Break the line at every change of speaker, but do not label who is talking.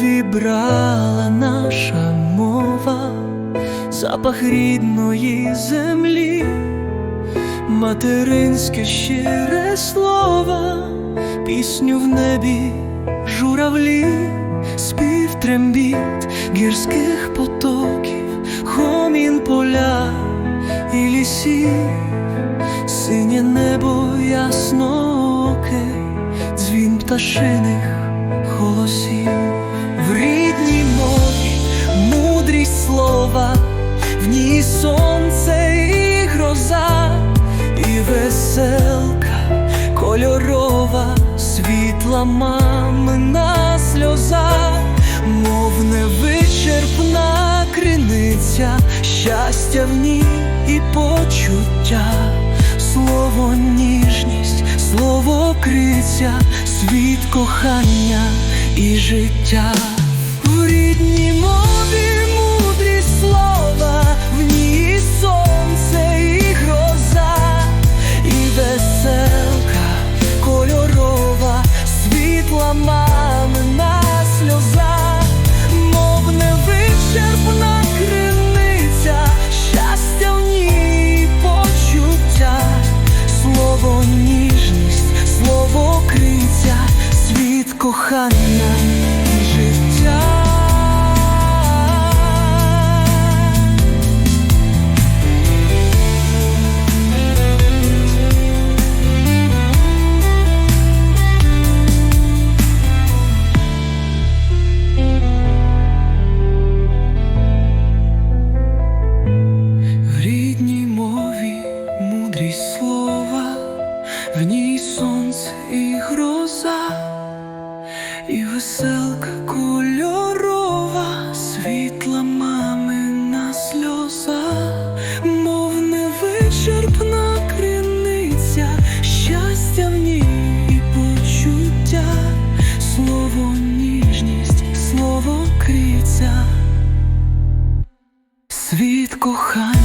увібрала наша мова, запах рідної землі, материнське щире слово, пісню в небі журавлі, спів трембіт гірських потоків, хомін поля і лісів, синє небо яснооке, дзвін пташиних голосів, в рідній мові мудрість слова, в ній сонце і гроза, і веселка кольорова, світла мамина сльоза, мов невичерпна криниця, щастя в ній і почуття, слово ніжність, слово криця, світ кохання і життя. В рідній мові мудрість слова, в ній сонце і гроза, і веселка кольорова, світла мамина сльоза, мов невичерпна криниця, щастя в ній почуття, слово ніжність, слово криця, і життя. В рідній мові мудрість слова, в ній сонце і гроза, веселка кольорова, світла мамина сльоза, мов невичерпна криниця, щастя в ній і почуття, слово ніжність, слово криця. Світ кохання